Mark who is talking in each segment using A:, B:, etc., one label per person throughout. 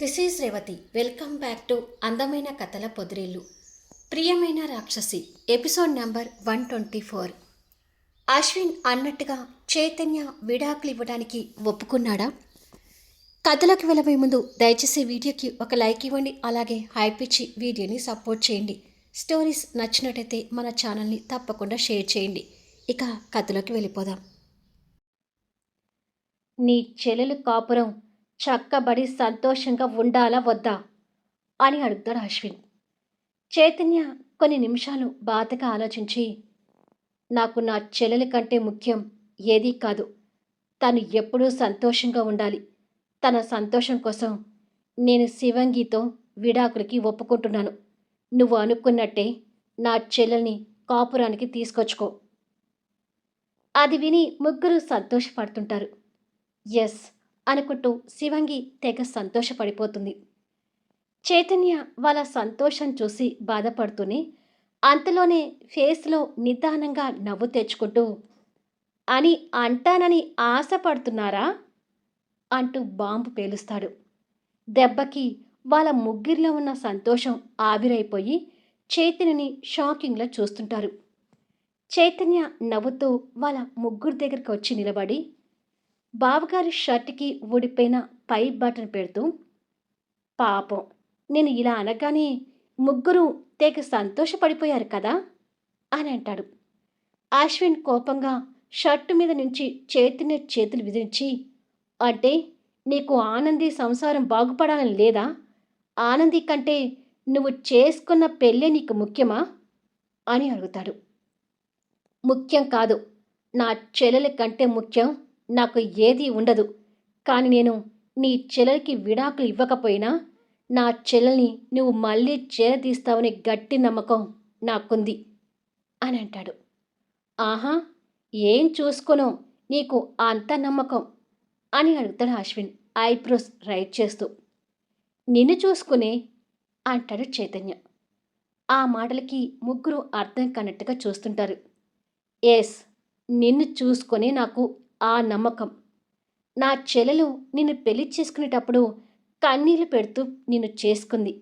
A: This is Revathi welcome back to అందమైన కథల పొదిరిల్లు ప్రియమైన రాక్షసి episode number one twenty four Ashwin అన్నట్టుగా చైతన్య విడాకులు ఇవ్వడానికి ఒప్పుకున్నాడా? కథలోకి వెళ్ళబోయే ముందు దయచేసి వీడియోకి ఒక లైక్ ఇవ్వండి అలాగే హైప్ ఇచ్చి వీడియోని సపోర్ట్ చేయండి. స్టోరీస్ నచ్చినట్టయితే మన ఛానల్ని తప్పకుండా షేర్ చేయండి. ఇక కథలోకి వెళ్ళిపోదాం. నీ చెల్లెలు కాపురం చక్కబడి సంతోషంగా ఉండాలా వద్దా? అని అడుగుతాడు అశ్విన్. చైతన్య కొన్ని నిమిషాలు బాధగా ఆలోచించి నాకు నా చెల్లెలి కంటే ముఖ్యం ఏదీ కాదు. తను ఎప్పుడూ సంతోషంగా ఉండాలి. తన సంతోషం కోసం నేను శివంగితో విడాకులకి ఒప్పుకుంటున్నాను. నువ్వు అనుకున్నట్టే నా చెల్లెల్ని కాపురానికి తీసుకొచ్చుకో. అది విని ముగ్గురు సంతోషపడుతుంటారు. ఎస్ అనుకుంటూ శివంగి తెగ సంతోషపడిపోతుంది. చైతన్య వాళ్ళ సంతోషం చూసి బాధపడుతూనే అంతలోనే ఫేస్లో నిదానంగా నవ్వు తెచ్చుకుంటూ అని అంటానని ఆశపడుతున్నారా? అంటూ బాంబు పేలుస్తాడు. దెబ్బకి వాళ్ళ ముగ్గురిలో ఉన్న సంతోషం ఆవిరైపోయి చైతన్యని షాకింగ్లో చూస్తుంటారు. చైతన్య నవ్వుతూ వాళ్ళ ముగ్గురు దగ్గరికి వచ్చి నిలబడి బావగారి షర్ట్కి ఊడిపోయిన పై బటన్ పెడుతూ పాపం నేను ఇలా అనగానే ముగ్గురు తెగ సంతోషపడిపోయారు కదా? అని అంటాడు. అశ్విన్ కోపంగా షర్టు మీద నుంచి చేతిని చేతులు విధించి అంటే నీకు ఆనంది సంసారం బాగుపడాలని లేదా? ఆనంది కంటే నువ్వు చేసుకున్న పెళ్ళే నీకు ముఖ్యమా? అని అడుగుతాడు. ముఖ్యం కాదు నా చెల్లెల కంటే ముఖ్యం నాకు ఏదీ ఉండదు. కానీ నేను నీ చెల్లెలకి విడాకులు ఇవ్వకపోయినా నా చెల్లెల్ని నువ్వు మళ్ళీ చేరదీస్తావని గట్టి నమ్మకం నాకుంది అని అంటాడు. ఆహా ఏం చూసుకోనో నీకు అంత నమ్మకం అని అడుగుతాడు అశ్విన్ ఐబ్రోస్ రైట్ చేస్తూ. నిన్ను చూసుకునే అంటాడు చైతన్య. ఆ మాటలకి ముగ్గురు అర్థం కానట్టుగా చూస్తుంటారు. ఎస్ నిన్ను చూసుకొని నాకు ఆ నమ్మకం. నా చెల్లెలు నిన్ను పెళ్ళి చేసుకునేటప్పుడు కన్నీళ్ళు పెడుతూ నిన్ను చేసుకుంది.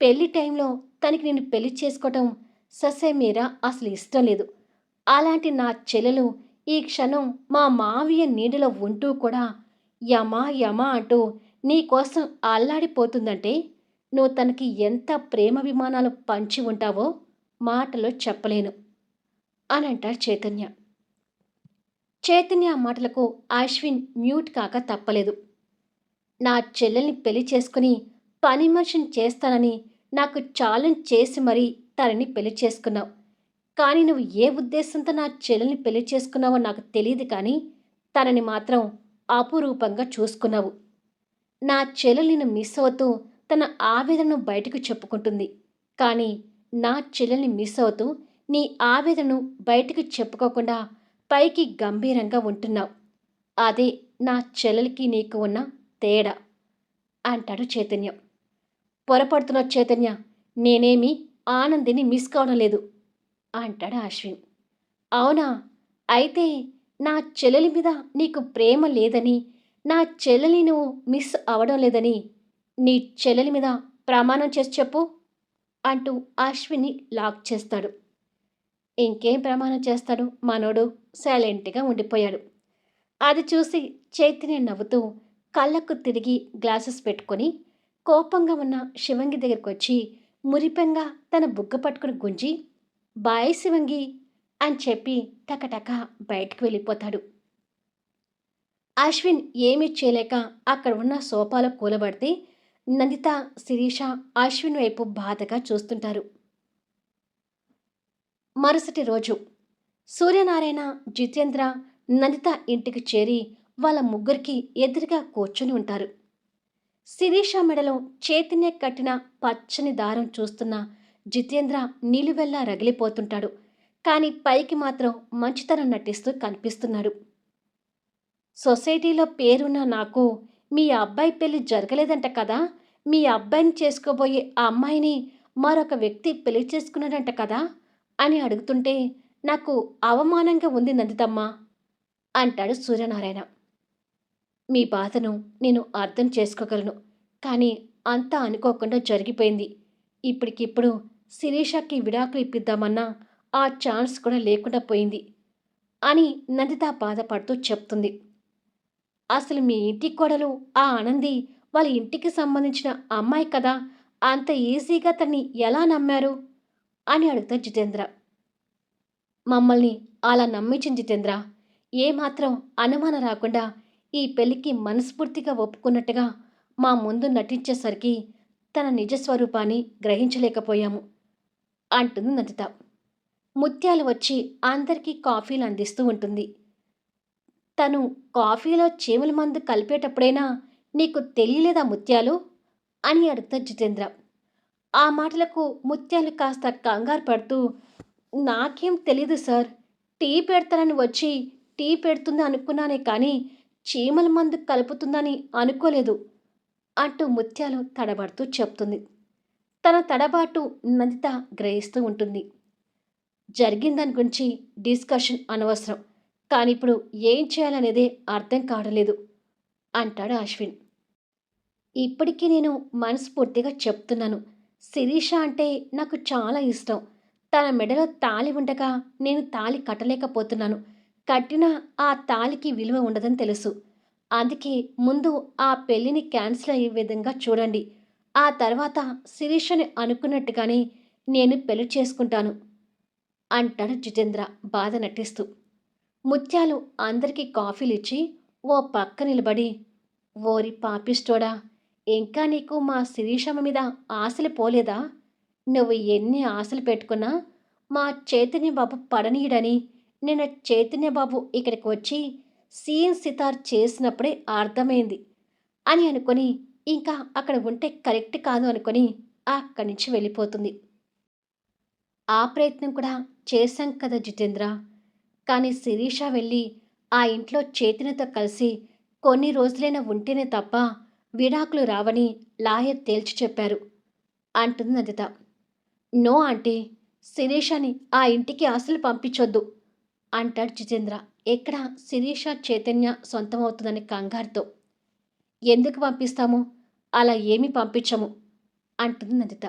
A: పెళ్ళి టైంలో తనకి నిన్ను పెళ్ళి చేసుకోవటం ససేమీరా అసలు ఇష్టం లేదు. అలాంటి నా చెల్లెలు ఈ క్షణం మా మావయ్య నీడలో ఉంటూ కూడా యమా యమా అంటూ నీకోసం అల్లాడిపోతుందంటే నువ్వు తనకి ఎంత ప్రేమాభిమానాలు పంచి ఉంటావో మాటలో చెప్పలేను. అని అంటాడు చైతన్య. చైతన్య మాటలకు అశ్విన్ మ్యూట్ కాక తప్పలేదు. నా చెల్లెల్ని పెళ్ళి చేసుకుని పని మనిషిని చేస్తానని నాకు ఛాలెంజ్ చేసి మరీ తనని పెళ్ళి చేసుకున్నావు. కానీ నువ్వు ఏ ఉద్దేశంతో నా చెల్లెల్ని పెళ్ళి చేసుకున్నావో నాకు తెలియదు కానీ తనని మాత్రం అపురూపంగా చూసుకున్నావు. నా చెల్లెలు నిన్ను మిస్ అవుతూ తన ఆవేదనను బయటకు చెప్పుకుంటుంది. కానీ నా చెల్లెల్ని మిస్ అవుతూ నీ ఆవేదనను బయటకు చెప్పుకోకుండా పైకి గంభీరంగా ఉంటున్నావు. అదే నా చెల్లెలికి నీకు ఉన్న తేడా అంటాడు చైతన్యం. పొరపడుతున్న చైతన్య నేనేమి ఆనందిని మిస్ కావడం లేదు అంటాడు అశ్విన్. అవునా? అయితే నా చెల్లెలి మీద నీకు ప్రేమ లేదని నా చెల్లెలి నువ్వు మిస్ అవడం లేదని నీ చెల్లెలి మీద ప్రమాణం చేసి చెప్పు అంటూ అశ్విన్ని లాక్ చేస్తాడు. ఇంకేం ప్రమాణం చేస్తాడు? మనోడు సైలెంట్గా ఉండిపోయాడు. అది చూసి చైతన్య నవ్వుతూ కళ్ళకు తిరిగి గ్లాసెస్ పెట్టుకొని కోపంగా ఉన్న శివంగి దగ్గరికి వచ్చి మురిపెంగా తన బుగ్గ పట్టుకుని గుంజి బాయ్ శివంగి అని చెప్పి టకటక బయటకు వెళ్ళిపోతాడు. అశ్విన్ ఏమీ చేయలేక అక్కడ ఉన్న సోఫాలో కూలబడితే నందిత శిరీష అశ్విన్ వైపు బాధగా చూస్తుంటారు. మరుసటి రోజు సూర్యనారాయణ జితేంద్ర నందిత ఇంటికి చేరి వాళ్ళ ముగ్గురికి ఎదురుగా కూర్చొని ఉంటారు. శిరీష మెడలో చేతినే కట్టిన పచ్చని దారం చూస్తున్న జితేంద్ర నిలువెల్లా రగిలిపోతుంటాడు. కానీ పైకి మాత్రం మంచితనం నటిస్తూ కనిపిస్తున్నాడు. సొసైటీలో పేరున్న నాకు మీ అబ్బాయి పెళ్ళి జరగలేదంట కదా? మీ అబ్బాయిని చేసుకోబోయే ఆ అమ్మాయిని మరొక వ్యక్తి పెళ్ళి చేసుకున్నాడంట కదా? అని అడుగుతుంటే నాకు అవమానంగా ఉంది నందితమ్మ అంటాడు సూర్యనారాయణ. మీ బాధను నేను అర్థం చేసుకోగలను కానీ అంతా అనుకోకుండా జరిగిపోయింది. ఇప్పటికిప్పుడు శిరీషకి విడాకులు ఇప్పిద్దామన్నా ఆ ఛాన్స్ కూడా లేకుండా పోయింది అని నందిత బాధపడుతూ చెప్తుంది. అసలు మీ ఇంటి కోడలు ఆ ఆనంది వాళ్ళ ఇంటికి సంబంధించిన అమ్మాయి కదా అంత ఈజీగా తన్ని ఎలా నమ్మారు? అని అడుగుతాడు జితేంద్ర. మమ్మల్ని అలా నమ్మించిన జితేంద్ర ఏమాత్రం అనుమానం రాకుండా ఈ పెళ్ళికి మనస్ఫూర్తిగా ఒప్పుకున్నట్టుగా మా ముందు నటించేసరికి తన నిజస్వరూపాన్ని గ్రహించలేకపోయాము అంటుంది నందిత. ముత్యాలు వచ్చి అందరికీ కాఫీలు అందిస్తూ ఉంటుంది. తను కాఫీలో చీమల మందు కలిపేటప్పుడైనా నీకు తెలియలేదా ముత్యాలు? అని అడుగుతారు జితేంద్ర. ఆ మాటలకు ముత్యాలు కాస్త కంగారు పడుతూ నాకేం తెలీదు సార్. టీ పెడతానని వచ్చి టీ పెడుతుంది అనుకున్నానే కానీ చీమల మందు కలుపుతుందని అనుకోలేదు అంటూ ముత్యాలు తడబడుతూ చెప్తుంది. తన తడబాటు నందిత గ్రహిస్తూ ఉంటుంది. జరిగిందని గురించి డిస్కషన్ అనవసరం కానీ ఇప్పుడు ఏం చేయాలనేదే అర్థం కావడలేదు అంటాడు అశ్విన్. ఇప్పటికీ నేను మనస్ఫూర్తిగా చెప్తున్నాను. శిరీష అంటే నాకు చాలా ఇష్టం. తన మెడలో తాళి ఉండగా నేను తాళి కట్టలేకపోతున్నాను. కట్టినా ఆ తాళికి విలువ ఉండదని తెలుసు. అందుకే ముందు ఆ పెళ్ళిని క్యాన్సిల్ అయ్యే విధంగా చూడండి. ఆ తర్వాత శిరీషని అనుకున్నట్టుగానే నేను పెళ్ళి చేసుకుంటాను అంటాడు జితేంద్ర బాధ నటిస్తూ. ముత్యాలు అందరికీ కాఫీలు ఇచ్చి ఓ పక్క నిలబడి ఓరి పాపిస్టోడా ఇంకా నీకు మా శిరీషమ్మ మీద ఆశలు పోలేదా? నువ్వు ఎన్ని ఆశలు పెట్టుకున్నా మా చైతన్య బాబు పడనీయడని నేను చైతన్య బాబు ఇక్కడికి వచ్చి సీన్ సితార్ చేసినప్పుడే అర్థమైంది అని అనుకొని ఇంకా అక్కడ ఉంటే కరెక్ట్ కాదు అనుకొని అక్కడి నుంచి వెళ్ళిపోతుంది. ఆ ప్రయత్నం కూడా చేశాం కదా జితేంద్ర. కానీ శిరీష వెళ్ళి ఆ ఇంట్లో చేతినితో కలిసి కొన్ని రోజులైనా ఉంటేనే తప్ప విడాకులు రావని లాయర్ తేల్చి చెప్పారు. అంటుంది నందిత. నో ఆంటీ శిరీషని ఆ ఇంటికి అసలు పంపించొద్దు అంటాడు జితేంద్ర. ఎక్కడ శిరీష చైతన్య సొంతమవుతుందని కంగారుతో. ఎందుకు పంపిస్తాము? అలా ఏమీ పంపించము అంటుంది నందిత.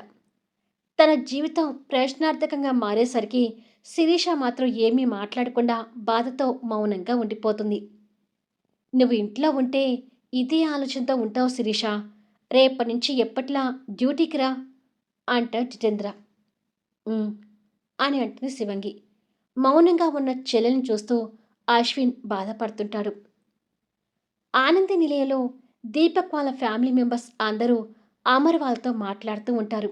A: తన జీవితం ప్రశ్నార్థకంగా మారేసరికి శిరీష మాత్రం ఏమీ మాట్లాడకుండా బాధతో మౌనంగా ఉండిపోతుంది. నువ్వు ఇంట్లో ఉంటే ఇదే ఆలోచనతో ఉంటావు శిరీష. రేపటి నుంచి ఎప్పట్లా డ్యూటీకి రా అంటాడు జితేంద్ర. అని అంటుంది శివంగి. మౌనంగా ఉన్న చెల్లెని చూస్తూ అశ్విన్ బాధపడుతుంటాడు. ఆనంది నిలయంలో దీపక్ వాళ్ళ ఫ్యామిలీ మెంబర్స్ అందరూ అమర్ వాళ్ళతో మాట్లాడుతూ ఉంటారు.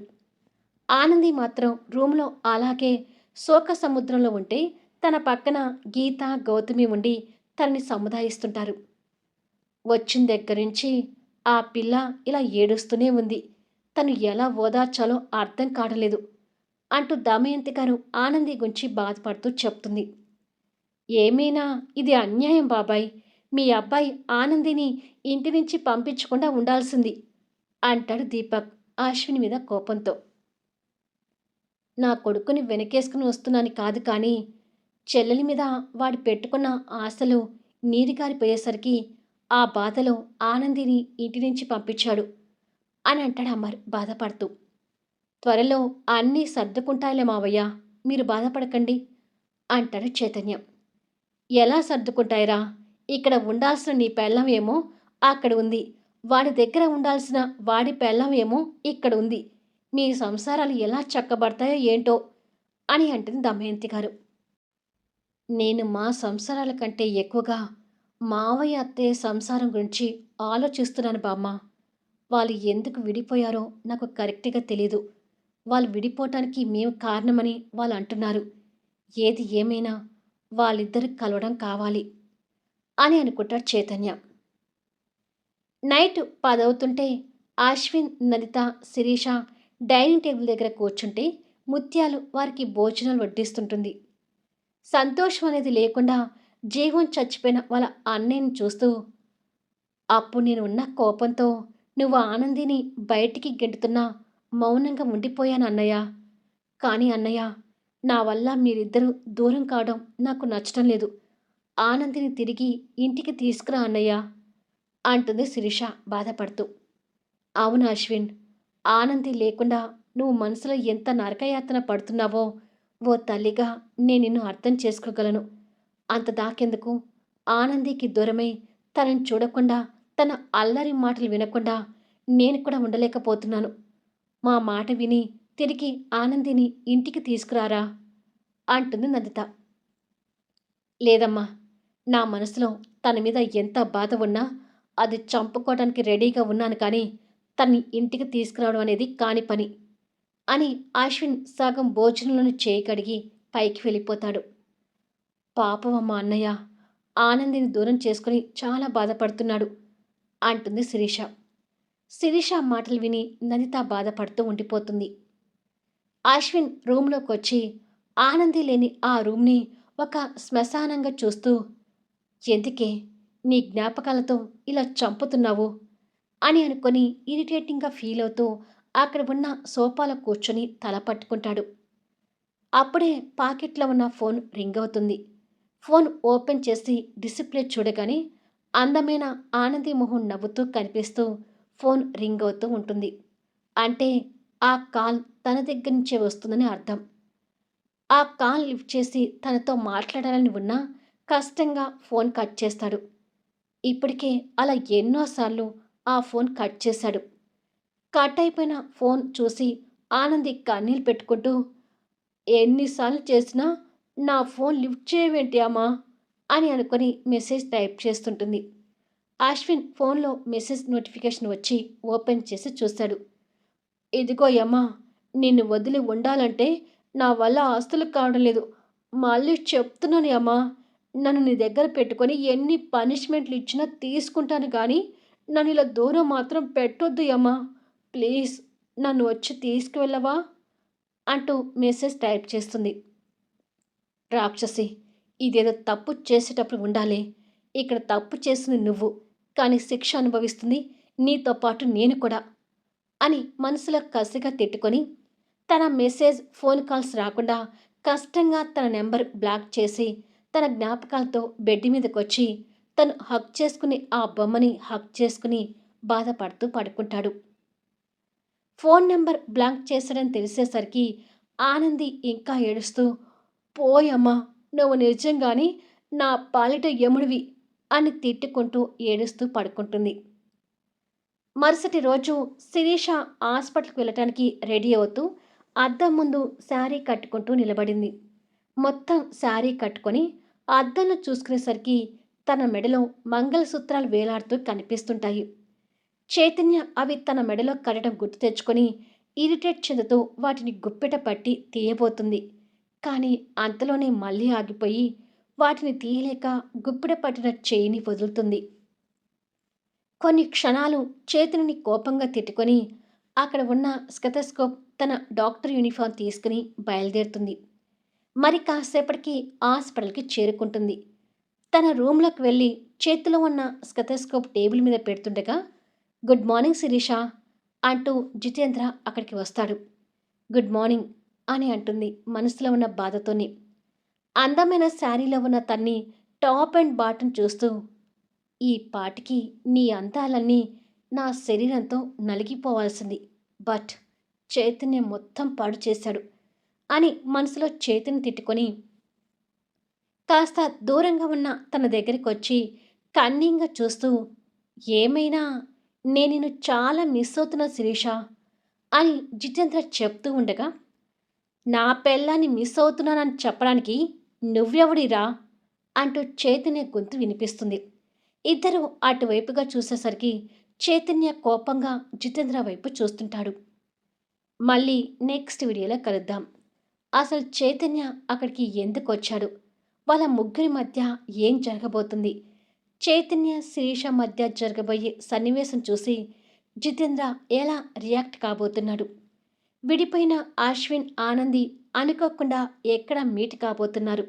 A: ఆనంది మాత్రం రూమ్లో అలాగే శోక సముద్రంలో ఉంటే తన పక్కన గీత గౌతమి ఉండి తనని సముదాయిస్తుంటారు. వచ్చిన దగ్గర నుంచి ఆ పిల్ల ఇలా ఏడుస్తూనే ఉంది. తను ఎలా ఓదార్చాలో అర్థం కాడలేదు అంటూ దమయంతి గారు ఆనంది గురించి బాధపడుతూ చెప్తుంది. ఏమైనా? ఇది అన్యాయం బాబాయ్. మీ అబ్బాయి ఆనందిని ఇంటి నుంచి పంపించకుండా ఉండాల్సింది అంటాడు దీపక్ అశ్విని మీద కోపంతో. నా కొడుకుని వెనకేసుకుని వస్తున్నాను కాదు కానీ చెల్లెలి మీద వాడు పెట్టుకున్న ఆశలు నీరుగారిపోయేసరికి ఆ బాధలో ఆనందిని ఇంటి నుంచి పంపించాడు అని అంటాడు అమర్ బాధపడుతూ. త్వరలో అన్నీ సర్దుకుంటాయిలే మావయ్య మీరు బాధపడకండి అంటాడు చైతన్యం. ఎలా సర్దుకుంటాయిరా? ఇక్కడ ఉండాల్సిన నీ పెళ్ళం ఏమో అక్కడ ఉంది. వాడి దగ్గర ఉండాల్సిన వాడి పెళ్ళం ఏమో ఇక్కడ ఉంది. మీ సంసారాలు ఎలా చక్కబడతాయో ఏంటో అని అంటుంది దమయంతి గారు. నేను మా సంసారాల కంటే ఎక్కువగా మావయ్య అత్తయ్య సంసారం గురించి ఆలోచిస్తున్నాను బామ్మ. వాళ్ళు ఎందుకు విడిపోయారో నాకు కరెక్ట్గా తెలీదు. వాళ్ళు విడిపోవటానికి మేము కారణమని వాళ్ళు అంటున్నారు. ఏది ఏమైనా వాళ్ళిద్దరు కలవడం కావాలి అని అనుకుంటాడు చైతన్య. నైట్ పదవుతుంటే అశ్విన్ నదిత శిరీష డైనింగ్ టేబుల్ దగ్గర కూర్చుంటే ముత్యాలు వారికి భోజనాలు వడ్డిస్తుంటుంది. సంతోషం అనేది లేకుండా జీవం చచ్చిపోయిన వాళ్ళ అన్నయ్యని చూస్తూ అప్పుడు నేను ఉన్న కోపంతో నువ్వు ఆనందిని బయటికి గెంటుతున్నా మౌనంగా ఉండిపోయాను అన్నయ్య. కానీ అన్నయ్య నా వల్ల మీరిద్దరూ దూరం కావడం నాకు నచ్చడం లేదు. ఆనందిని తిరిగి ఇంటికి తీసుకురా అన్నయ్య అంటుంది శిరీష బాధపడుతూ. అవును అశ్విన్ ఆనంది లేకుండా నువ్వు మనసులో ఎంత నరకయాతన పడుతున్నావో ఓ తల్లిగా నేను నిన్ను అర్థం చేసుకోగలను. అంత దాకెందుకు? ఆనందికి దూరమై తనని చూడకుండా తన అల్లరి మాటలు వినకుండా నేను కూడా ఉండలేకపోతున్నాను. మా మాట విని తిరిగి ఆనందిని ఇంటికి తీసుకురారా? అంటుంది నందిత. లేదమ్మా నా మనసులో తన మీద ఎంత బాధ ఉన్నా అది చంపుకోవడానికి రెడీగా ఉన్నాను కానీ తన్ని ఇంటికి తీసుకురావడం అనేది కాని పని అని అశ్విన్ సగం భోజనంలోని చేయగడిగి పైకి వెళ్ళిపోతాడు. పాపం అమ్మ అన్నయ్య. ఆనందిని దూరం చేసుకుని చాలా బాధపడుతున్నాడు అంటుంది శిరీష. శిరీష మాటలు విని నందిత బాధపడుతూ ఉండిపోతుంది. అశ్విన్ రూమ్లోకి వచ్చి ఆనంది లేని ఆ రూమ్ని ఒక శ్మశానంగా చూస్తూ ఎందుకే నీ జ్ఞాపకాలతో ఇలా చంపుతున్నావు? అని అనుకొని ఇరిటేటింగ్గా ఫీల్ అవుతూ అక్కడ ఉన్న సోఫాలో కూర్చొని తల పట్టుకుంటాడు. అప్పుడే పాకెట్లో ఉన్న ఫోన్ రింగ్ అవుతుంది. ఫోన్ ఓపెన్ చేసి డిస్ప్లే చూడగానే అందమైన ఆనంది మొహం నవ్వుతూ కనిపిస్తూ ఫోన్ రింగ్ అవుతూ ఉంటుంది. అంటే ఆ కాల్ తన దగ్గర నుంచే వస్తుందని అర్థం. ఆ కాల్ లిఫ్ట్ చేసి తనతో మాట్లాడాలని ఉన్నా కష్టంగా ఫోన్ కట్ చేస్తాడు. ఇప్పటికే అలా ఎన్నోసార్లు ఆ ఫోన్ కట్ చేశాడు. కట్ అయిపోయిన ఫోన్ చూసి ఆనంది కన్నీళ్ళు పెట్టుకుంటూ ఎన్నిసార్లు చేసినా నా ఫోన్ లిఫ్ట్ చేయవేంటి అమ్మా? అని అనుకొని మెసేజ్ టైప్ చేస్తుంటుంది. అశ్విన్ ఫోన్లో మెసేజ్ నోటిఫికేషన్ వచ్చి ఓపెన్ చేసి చూశాడు ఇదిగో అమ్మా నిన్ను వదిలి ఉండాలంటే నా వల్ల ఆస్తులు కావడం లేదు. మళ్ళీ చెప్తున్నాను అమ్మా నన్ను నీ దగ్గర పెట్టుకొని ఎన్ని పనిష్మెంట్లు ఇచ్చినా తీసుకుంటాను కానీ నన్ను ఇలా దూరం మాత్రం పెట్టొద్దు అమ్మా ప్లీజ్ నన్ను వచ్చి తీసుకువెళ్ళవా? అంటూ మెసేజ్ టైప్ చేస్తుంది. రాక్షసి ఇదేదో తప్పు చేసేటప్పుడు ఉండాలి. ఇక్కడ తప్పు చేసింది నువ్వు కానీ శిక్ష అనుభవిస్తుంది నీతో పాటు నేను కూడా అని మనసులో కసిగా తిట్టుకొని తన మెసేజ్ ఫోన్ కాల్స్ రాకుండా కష్టంగా తన నెంబర్ బ్లాక్ చేసి తన జ్ఞాపకాలతో బెడ్ మీదకొచ్చి తను హక్ చేసుకుని ఆ బొమ్మని హక్ చేసుకుని బాధపడుతూ పడుకుంటాడు. ఫోన్ నెంబర్ బ్లాంక్ చేశాడని తెలిసేసరికి ఆనంది ఇంకా ఏడుస్తూ పోయమ్మా నువ్వు నిజంగానే నా పాలిట యముడివి అని తిట్టుకుంటూ ఏడుస్తూ పడుకుంటుంది. మరుసటి రోజు శిరీష హాస్పిటల్కి వెళ్ళటానికి రెడీ అవుతూ అద్దం ముందు శారీ కట్టుకుంటూ నిలబడింది. మొత్తం శారీ కట్టుకొని అద్దంలో చూసుకునేసరికి తన మెడలో మంగళసూత్రాలు వేలాడుతూ కనిపిస్తుంటాయి. చైతన్య అవి తన మెడలో కట్టడం గుర్తు తెచ్చుకొని ఇరిటేట్ చెందుతూ వాటిని గుప్పెట పట్టి తీయబోతుంది. కానీ అంతలోనే మళ్ళీ ఆగిపోయి వాటిని తీయలేక గుప్పెట పట్టిన చేయిని వదులుతుంది. కొన్ని క్షణాలు చేతుని కోపంగా తిట్టుకొని అక్కడ ఉన్న స్కెతస్కోప్ తన డాక్టర్ యూనిఫామ్ తీసుకుని బయలుదేరుతుంది. మరి కాసేపటికి హాస్పిటల్కి చేరుకుంటుంది. తన రూమ్లోకి వెళ్ళి చేతిలో ఉన్న స్కెతస్కోప్ టేబుల్ మీద పెడుతుండగా గుడ్ మార్నింగ్ శిరీష అంటూ జితేంద్ర అక్కడికి వస్తాడు. గుడ్ మార్నింగ్ అని అంటుంది మనసులో ఉన్న బాధతోని. అందమైన శారీలో ఉన్న తన్ని టాప్ అండ్ బాటం చూస్తూ ఈ పాటికి నీ అందాలన్నీ నా శరీరంతో నలిగిపోవాల్సింది. బట్ చైతన్యం మొత్తం పాడు చేశాడు అని మనసులో చేతిని తిట్టుకొని కాస్త దూరంగా ఉన్న తన దగ్గరికి వచ్చి కన్నీంగా చూస్తూ ఏమైనా నేను చాలా మిస్ అవుతున్నా శిరీష అని జితేంద్ర చెప్తూ ఉండగా నా పెళ్ళాన్ని మిస్ అవుతున్నానని చెప్పడానికి నువ్వెవడిరా? అంటూ చైతన్య గొంతు వినిపిస్తుంది. ఇద్దరు అటువైపుగా చూసేసరికి చైతన్య కోపంగా జితేంద్ర వైపు చూస్తుంటాడు. మళ్ళీ నెక్స్ట్ వీడియోలో కలుద్దాం. అసలు చైతన్య అక్కడికి ఎందుకు వచ్చాడు? వాళ్ళ ముగ్గురి మధ్య ఏం జరగబోతుంది? చైతన్య శిరీష మధ్య జరగబోయే సన్నివేశం చూసి జితేంద్ర ఎలా రియాక్ట్ కాబోతున్నాడు? విడిపోయిన అశ్విన్ ఆనంది అనుకోకుండా ఎక్కడ మీట్ కాబోతున్నారు?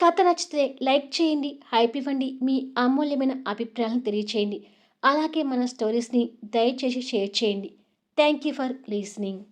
A: కథ నచ్చితే లైక్ చేయండి హైప్ ఇవ్వండి మీ అమూల్యమైన అభిప్రాయాలను తెలియచేయండి. అలాగే మన స్టోరీస్ని దయచేసి షేర్ చేయండి. Thank you for listening.